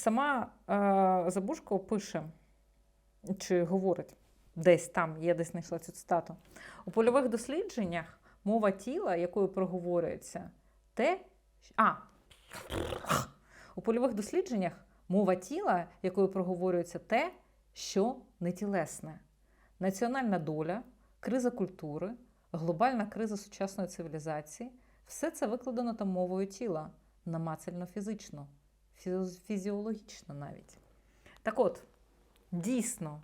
Сама е, Забушко пише чи говорить, десь там, я десь знайшла цю цитату. У польових дослідженнях мова тіла, якою проговорюється, те. А, у польових дослідженнях мова тіла, якою проговорюється те, що не тілесне. Національна доля, криза культури, глобальна криза сучасної цивілізації все це викладено там мовою тіла, намацально фізично, фіз- фізіологічно навіть. Так от, дійсно,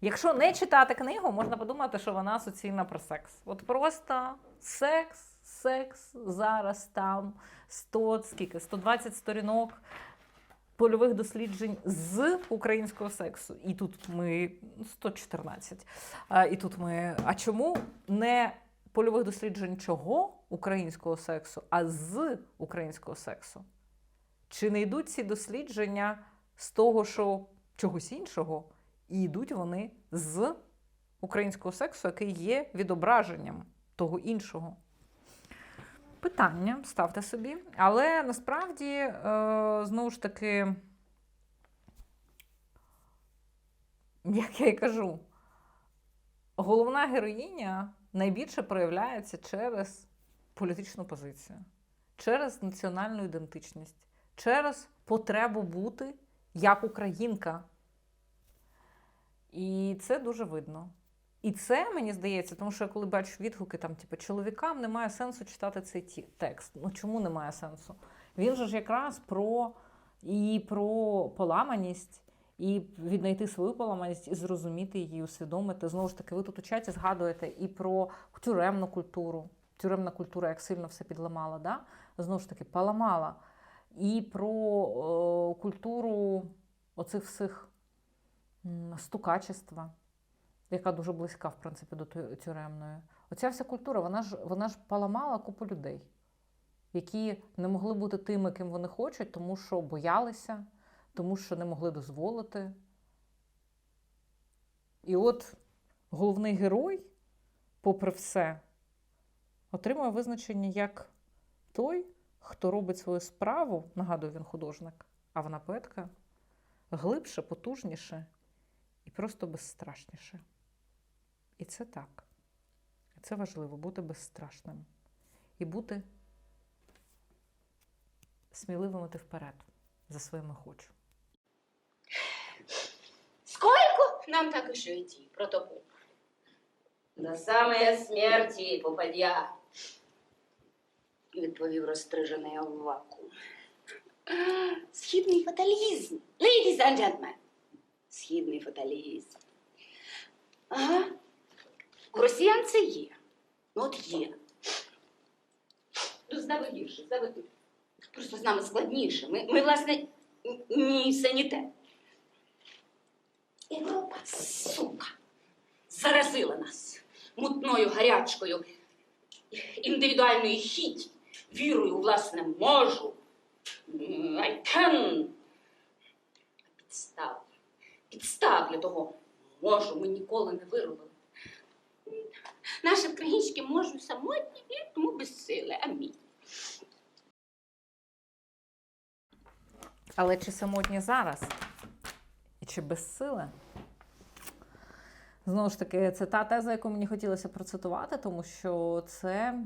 якщо не читати книгу, можна подумати, що вона суцільна про секс. От просто секс, секс, зараз там 100, скільки, 120 сторінок польових досліджень з українського сексу. І тут ми 114. А, І тут ми. А чому не польових досліджень чого українського сексу, а з українського сексу? Чи не йдуть ці дослідження з того, що чогось іншого, і йдуть вони з українського сексу, який є відображенням того іншого? Питання ставте собі. Але насправді, е, знову ж таки, як я й кажу, головна героїня найбільше проявляється через політичну позицію, через національну ідентичність, через потребу бути як українка. І це дуже видно. І це мені здається, тому що я коли бачу відгуки, там, типу, чоловікам немає сенсу читати цей текст. Ну чому немає сенсу? Він же ж якраз про і про поламаність, і віднайти свою поламаність, і зрозуміти її, усвідомити. Знову ж таки, ви тут у чаті згадуєте і про тюремну культуру. Тюремна культура як сильно все підламала, да? знову ж таки, поламала. І про е, культуру оцих всіх стукачества яка дуже близька, в принципі, до тюремної. Оця вся культура, вона ж, вона ж поламала купу людей, які не могли бути тими, ким вони хочуть, тому що боялися, тому що не могли дозволити. І от головний герой, попри все, отримує визначення як той, хто робить свою справу, нагадую, він художник, а вона поетка, глибше, потужніше і просто безстрашніше. І це так. Це важливо бути безстрашним і бути сміливим іти вперед за своїми хочу. Сколько нам так еще идти, протопоп? До самої смерті, попадя. Відповів розстрижений Авваку. Східний фаталізм. Ladies and gentlemen. Східний фаталізм. Ага. У росіян це є. Ну от є. Ну, з нами гірше, з нами просто з нами складніше. Ми, ми власне, ні санітет. Європа, сука, заразила нас мутною гарячкою індивідуальної хіті, вірою власне можу. I can. Підстав. Підстав для того можу ми ніколи не виробили. Наші українські можу самотні, і тому безсиле. Амінь. Але чи самотні зараз? І чи безсиле? Знову ж таки, це та теза, яку мені хотілося процитувати, тому що це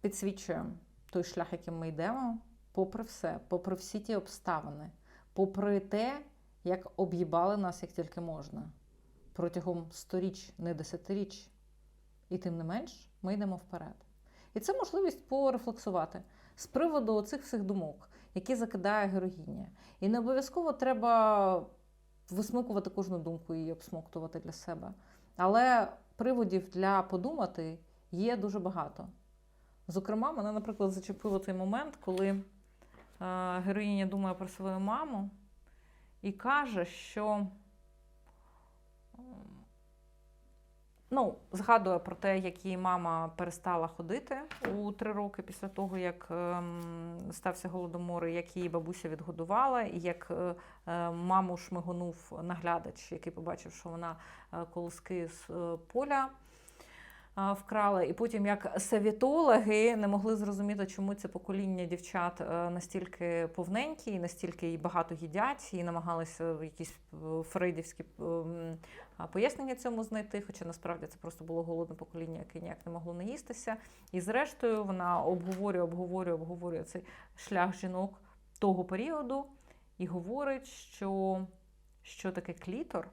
підсвічує той шлях, яким ми йдемо, попри все, попри всі ті обставини, попри те, як об'їбали нас як тільки можна протягом сторіч, не десятиріч. І тим не менш, ми йдемо вперед. І це можливість порефлексувати з приводу цих всіх думок, які закидає героїня. І не обов'язково треба висмикувати кожну думку і обсмоктувати для себе. Але приводів для подумати є дуже багато. Зокрема, мене, наприклад, зачепило той момент, коли е, героїня думає про свою маму і каже, що ну, згадує про те, як її мама перестала ходити у три роки після того, як ем, стався голодомор, як її бабуся відгодувала, і як е, е, маму шмигонув наглядач, який побачив, що вона колоски з поля вкрали, і потім як совітологи не могли зрозуміти, чому це покоління дівчат е, настільки повненькі, і настільки багато їдять, і намагалися якісь е, фрейдівські пояснення цьому знайти. Хоча насправді це просто було голодне покоління, яке ніяк не могло наїстися. І зрештою вона обговорює, обговорює, обговорює цей шлях жінок того періоду і говорить, що, що таке клітор,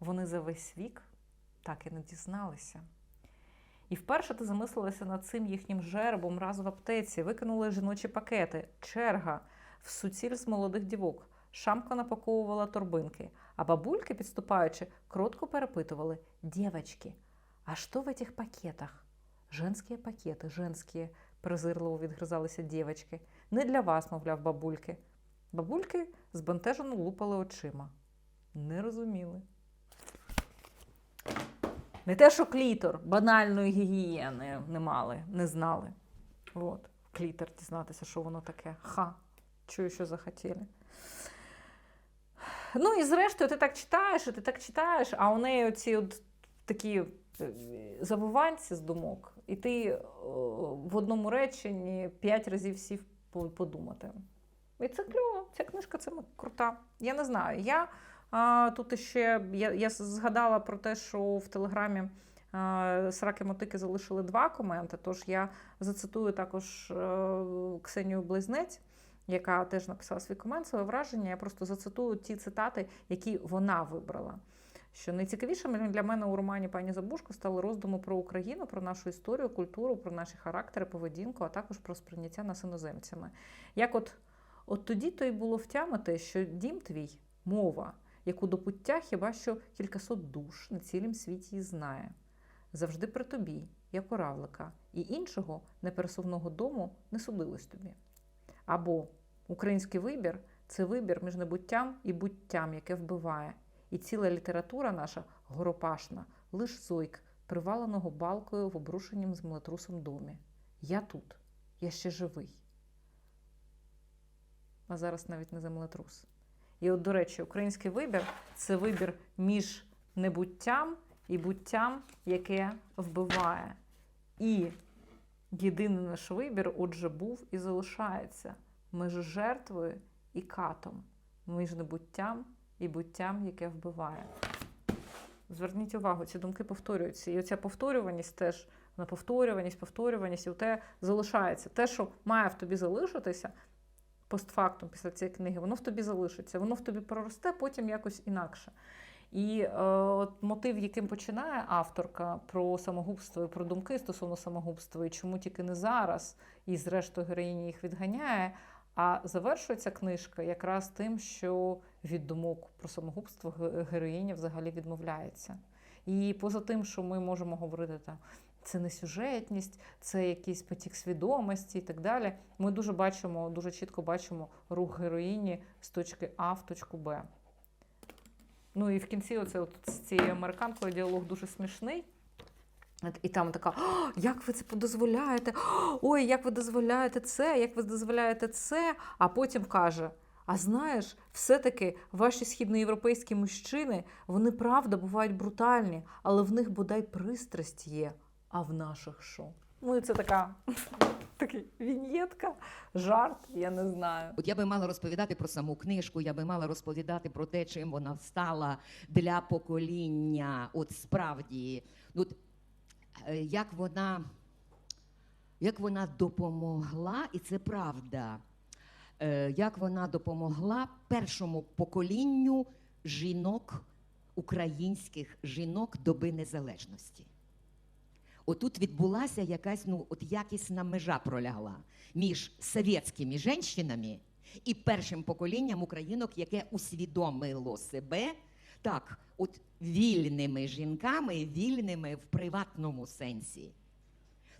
вони за весь вік так і не дізналися. І вперше ти замислилася над цим їхнім жеребом раз в аптеці, викинули жіночі пакети, черга, в суціль з молодих дівок. Шамка напаковувала торбинки, а бабульки, підступаючи, кротко перепитували: Дівочки, а що в этих пакетах? Женські пакети, женські, презирливо відгризалися дівочки. Не для вас, мовляв, бабульки. Бабульки збентежено лупали очима. Не розуміли. Не те, що клітор, банальної гігієни не мали, не знали. От, клітор дізнатися, що воно таке. Ха, чую, що захотіли. Ну і зрештою, ти так читаєш, і ти так читаєш, а у неї оці от такі е, забуванці з думок, і ти о, в одному реченні п'ять разів сів подумати. І це кльово, ця книжка це крута. Я не знаю. Я а, тут ще я, я згадала про те, що в телеграмі а, Сраки Мотики залишили два коменти. Тож я зацитую також е, Ксенію Близнець, яка теж написала свій комент, своє враження. Я просто зацитую ті цитати, які вона вибрала. Що найцікавішими для мене у романі пані Забушко стали роздуми про Україну, про нашу історію, культуру, про наші характери, поведінку, а також про сприйняття нас іноземцями. Як от, от тоді то й було втямити, що дім твій мова, яку до пуття хіба що кількасот душ на цілім світі і знає, завжди при тобі, як у равлика, і іншого непересувного дому не судилось тобі. Або український вибір це вибір між небуттям і буттям, яке вбиває. І ціла література наша горопашна, лиш зойк, приваленого балкою в обрушенім землетрусом домі. Я тут, я ще живий. А зараз навіть не землетрус. І от, до речі, український вибір це вибір між небуттям і буттям, яке вбиває. І єдиний наш вибір, отже, був і залишається між жертвою і катом, між небуттям і буттям, яке вбиває. Зверніть увагу, ці думки повторюються. І оця повторюваність теж, вона повторюваність, повторюваність, і те залишається. Те, що має в тобі залишитися постфактум після цієї книги, воно в тобі залишиться, воно в тобі проросте потім якось інакше. І е, от мотив, яким починає авторка про самогубство і про думки стосовно самогубства, і чому тільки не зараз, і зрештою героїні їх відганяє. А завершується книжка якраз тим, що від думок про самогубство героїня взагалі відмовляється. І поза тим, що ми можемо говорити там. Це не сюжетність, це якийсь потік свідомості і так далі. Ми дуже бачимо, дуже чітко бачимо рух героїні з точки А в точку Б. Ну і в кінці оце от з цією американкою діалог дуже смішний. І там така, як ви це дозволяєте? Ой, як ви дозволяєте це, як ви дозволяєте це? А потім каже: А знаєш, все-таки ваші східноєвропейські мужчини, вони правда бувають брутальні, але в них бодай пристрасть є, а в наших що? Ну, і це така, такий віньєтка, жарт, я не знаю. От я би мала розповідати про саму книжку, я би мала розповідати про те, чим вона стала для покоління. От справді, ну, от, е, як вона, як вона допомогла, і це правда, е, як вона допомогла першому поколінню жінок, українських жінок доби незалежності. Отут відбулася якась ну, от якісна межа пролягла між совєтськими жінками і першим поколінням українок, яке усвідомило себе так, от вільними жінками, вільними в приватному сенсі.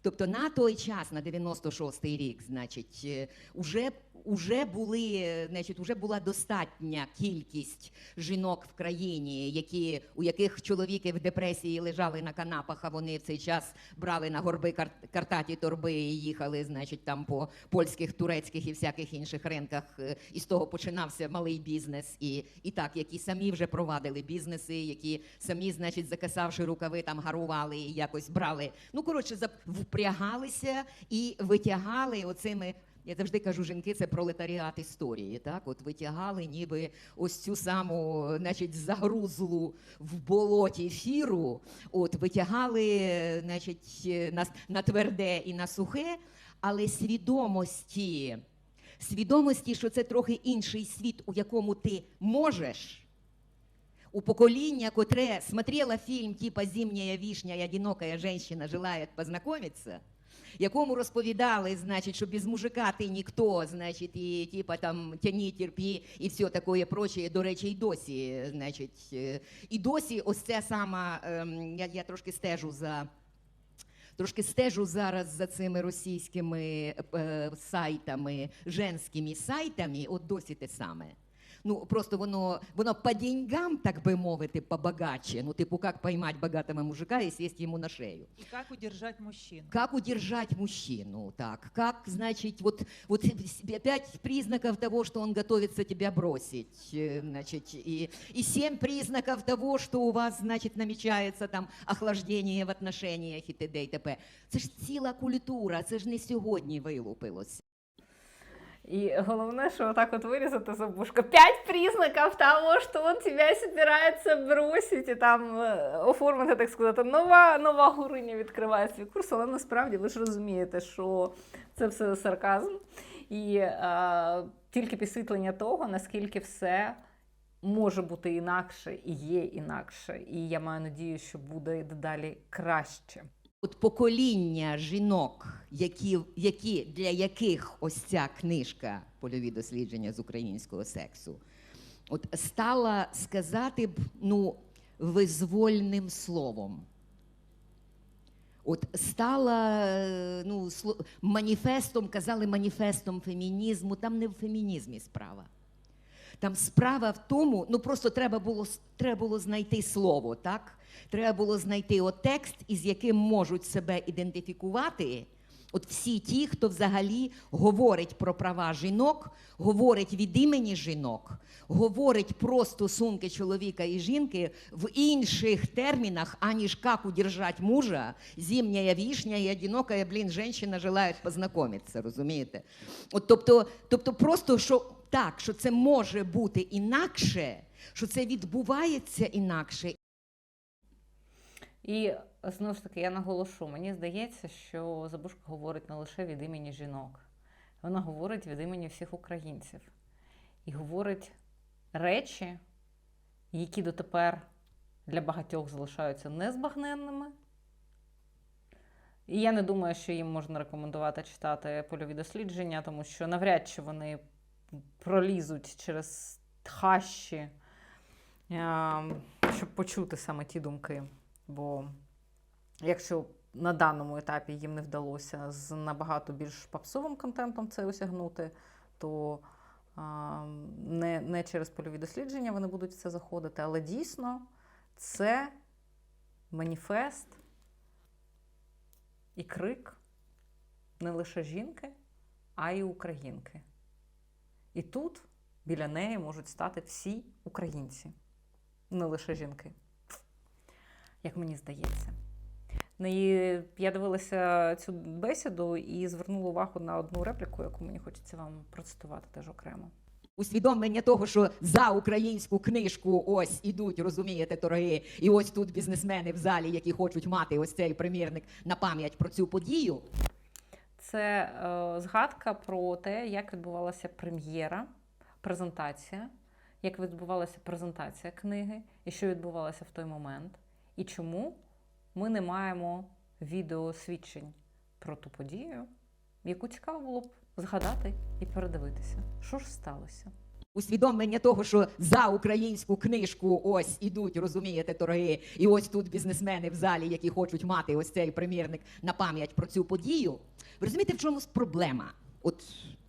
Тобто на той час, на 96-й рік, значить, е, уже уже були, значить, уже була достатня кількість жінок в країні, які, у яких чоловіки в депресії лежали на канапах, а вони в цей час брали на горби кар, картаті торби і їхали, значить, там по польських, турецьких і всяких інших ринках. е, І з того починався малий бізнес. І, і так, які самі вже провадили бізнеси, які самі, значить, закасавши рукави, там гарували і якось брали. Ну, коротше, впрягалися і витягали оцими. Я завжди кажу, жінки це пролетаріат історії. Так, от витягали, ніби ось цю саму, значить, загрузлу в болоті фіру, от витягали, значить, на, на тверде і на сухе, але свідомості, свідомості, що це трохи інший світ, у якому ти можеш. У покоління, котре смотрело фільм типа «Зимняя вишня и одинокая женщина желает познакомиться», якому розповідали, значить, що без мужика ти ніхто, значить, і типа там тяні, терпі і все таке прочее, до речі, і досі, значить, е, і досі ось це сама, ем, я, я трошки стежу за. Трошки стежу зараз за цими російськими е, сайтами, женськими сайтами, от досі те саме. Ну, просто воно, воно по деньгам, так би мовити, побагаче. Ну, типу, як поймать богатого мужика і сесть йому на шею. И как удержать мужчин? Как удержать мужчину, так? Как, значит, вот, вот пять признаков того, что он готовится тебя бросить, э, значит, и, и семь признаков того, что у вас, значит, намечается там охлаждение в отношениях і т.д. і т.п. Це ж ціла культура, це ж не сьогодні вилупилося. І головне, що отак от вирізати забушка. П'ять признаків того, що він тебе збирається бросити, і там е, оформити, так сказати, нова, нова гуриня відкриває свій курс, але насправді ви ж розумієте, що це все сарказм. І е, тільки підсвітлення того, наскільки все може бути інакше і є інакше. І я маю надію, що буде дедалі краще. От покоління жінок, які, які, для яких ось ця книжка Польові дослідження з українського сексу, от стала сказати б ну, визвольним словом. От стала ну, маніфестом, казали маніфестом фемінізму, там не в фемінізмі справа. Там справа в тому, ну просто треба було, треба було знайти слово, так? Треба було знайти от текст, із яким можуть себе ідентифікувати. От всі ті, хто взагалі говорить про права жінок, говорить від імені жінок, говорить про стосунки чоловіка і жінки в інших термінах, аніж як удержать мужа, зимняя вишня і одинокая, блін, женщина желають познайомитися, розумієте? От, тобто, тобто просто що так, що це може бути інакше, що це відбувається інакше, І знову ж таки, я наголошу, мені здається, що Забушка говорить не лише від імені жінок, вона говорить від імені всіх українців і говорить речі, які дотепер для багатьох залишаються незбагненними. І я не думаю, що їм можна рекомендувати читати польові дослідження, тому що навряд чи вони пролізуть через хащі, е, щоб почути саме ті думки. Бо якщо на даному етапі їм не вдалося з набагато більш попсовим контентом це осягнути, то не, не через польові дослідження вони будуть в це заходити. Але дійсно це маніфест і крик не лише жінки, а й українки. І тут біля неї можуть стати всі українці, не лише жінки як мені здається. Ну, і я дивилася цю бесіду і звернула увагу на одну репліку, яку мені хочеться вам процитувати теж окремо. усвідомлення того, що за українську книжку ось ідуть, розумієте, торги, і ось тут бізнесмени в залі, які хочуть мати ось цей примірник на пам'ять про цю подію. Це е, згадка про те, як відбувалася прем'єра, презентація, як відбувалася презентація книги, і що відбувалося в той момент, і чому ми не маємо відеосвідчень про ту подію, яку цікаво було б згадати і передивитися. Що ж сталося? Усвідомлення того, що за українську книжку ось ідуть, розумієте, торги, і ось тут бізнесмени в залі, які хочуть мати ось цей примірник на пам'ять про цю подію. Ви розумієте, в чому проблема? От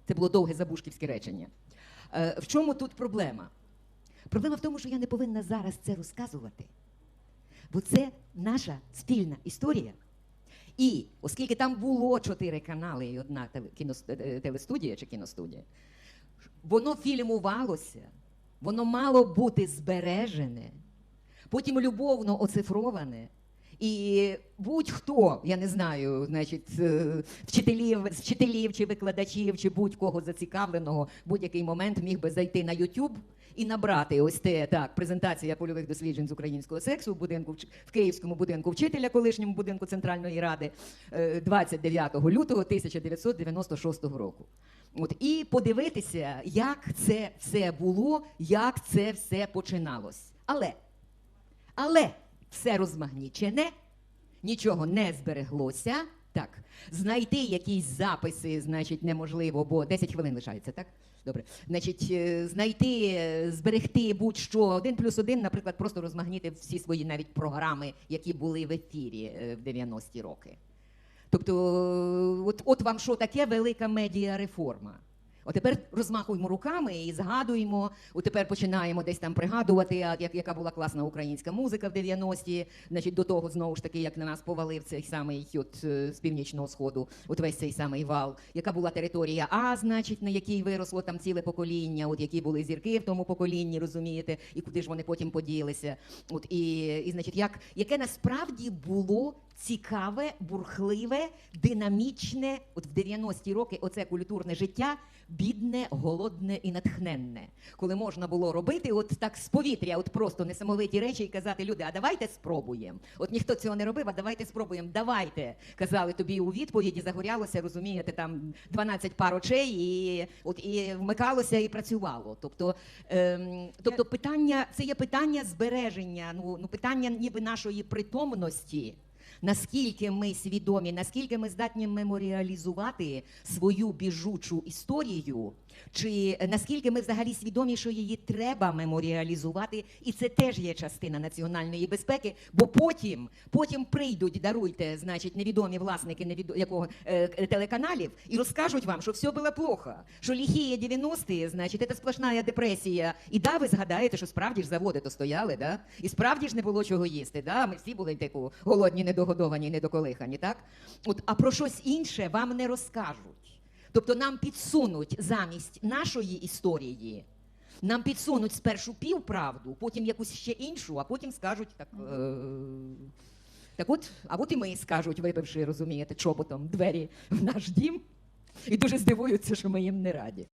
Це було довге забушківське речення. Е, в чому тут проблема? Проблема в тому, що я не повинна зараз це розказувати. Бо це наша спільна історія. І оскільки там було чотири канали і одна е, телестудія чи кіностудія, воно фільмувалося, воно мало бути збережене, потім любовно оцифроване. І будь-хто, я не знаю, значить, е, вчителів, вчителів чи викладачів, чи будь-кого зацікавленого, будь-який момент міг би зайти на YouTube і набрати ось те так, презентація польових досліджень з українського сексу в будинку в Київському будинку вчителя, колишньому будинку Центральної ради, е, 29 лютого 1996 року. От і подивитися, як це все було, як це все починалось. Але, але все розмагнічене, нічого не збереглося. Так, знайти якісь записи, значить, неможливо, бо 10 хвилин лишається, так? Добре. Значить, е, знайти, е, зберегти будь-що один плюс один, наприклад, просто розмагніти всі свої навіть програми, які були в ефірі е, в 90-ті роки. Тобто, от, от вам що таке велика медіареформа. От тепер розмахуємо руками і згадуємо. От тепер починаємо десь там пригадувати, як, яка була класна українська музика в 90-ті. Значить, до того знову ж таки, як на нас повалив цей самий от, е, з північного сходу, от весь цей самий вал. Яка була територія А, значить, на якій виросло там ціле покоління, от які були зірки в тому поколінні, розумієте, і куди ж вони потім поділися. От і, і значить, як яке насправді було цікаве, бурхливе, динамічне, от в 90-ті роки оце культурне життя, бідне, голодне і натхненне. Коли можна було робити от так з повітря, от просто несамовиті речі і казати, люди, а давайте спробуємо. От ніхто цього не робив, а давайте спробуємо. Давайте. Казали тобі у відповіді, загорялося, розумієте, там 12 пар очей, і от і вмикалося і працювало. Тобто, ем, тобто питання, це є питання збереження, ну, ну питання ніби нашої притомності. Наскільки ми свідомі, наскільки ми здатні меморіалізувати свою біжучу історію, чи наскільки ми взагалі свідомі, що її треба меморіалізувати, і це теж є частина національної безпеки, бо потім, потім прийдуть, даруйте, значить, невідомі власники невідо... якого е, телеканалів і розкажуть вам, що все було плохо, що ліхіє 90-ті, значить, це сплошна депресія. І да, ви згадаєте, що справді ж заводи то стояли, да? і справді ж не було чого їсти. Да? Ми всі були таку голодні, недогодовані, недоколихані, так? От, а про щось інше вам не розкажуть. Тобто нам підсунуть замість нашої історії, нам підсунуть спершу півправду, потім якусь ще іншу, а потім скажуть так. Е- так от, а от і ми скажуть, вибивши, розумієте, чоботом двері в наш дім, і дуже здивуються, що ми їм не раді.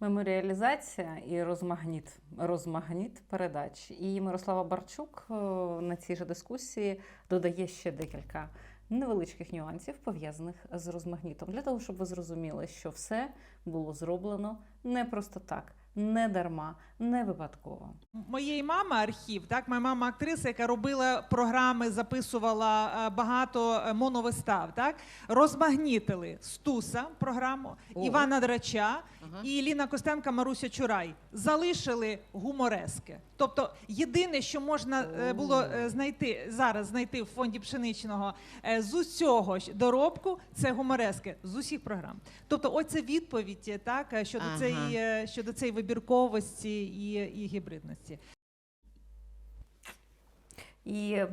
Меморіалізація і розмагніт, розмагніт передач. І Мирослава Барчук е, на цій же дискусії додає ще декілька невеличких нюансів, пов'язаних з розмагнітом, для того, щоб ви зрозуміли, що все було зроблено не просто так, не дарма, не випадково. Моєї мами архів, так, моя мама актриса, яка робила програми, записувала е, багато е, моновистав, так, розмагнітили Стуса програму, Ого. Івана Драча Ага. і Ліна Костенка Маруся Чурай. Залишили гуморески. Тобто єдине, що можна е, було е, знайти зараз, знайти в фонді пшеничного з усього доробку, це гуморески з усіх програм. Тобто, оце відповідь так щодо Ага. цієї щодо цієї вибірковості і, і гібридності. І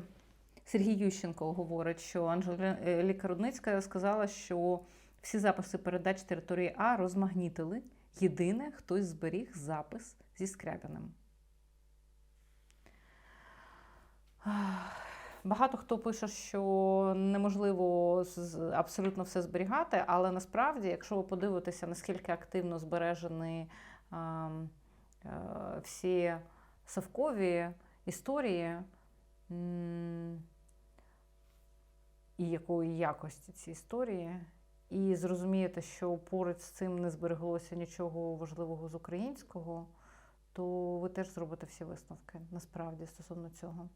Сергій Ющенко говорить, що Анжеліка Рудницька сказала, що всі записи передач території А розмагнітили. Єдине, хтось зберіг запис зі Скрябіним. Багато хто пише, що неможливо абсолютно все зберігати, але насправді, якщо ви подивитеся, наскільки активно збережені ем, е, всі совкові історії, і якої якості ці історії, і зрозумієте, що поруч з цим не збереглося нічого важливого з українського, то ви теж зробите всі висновки насправді стосовно цього.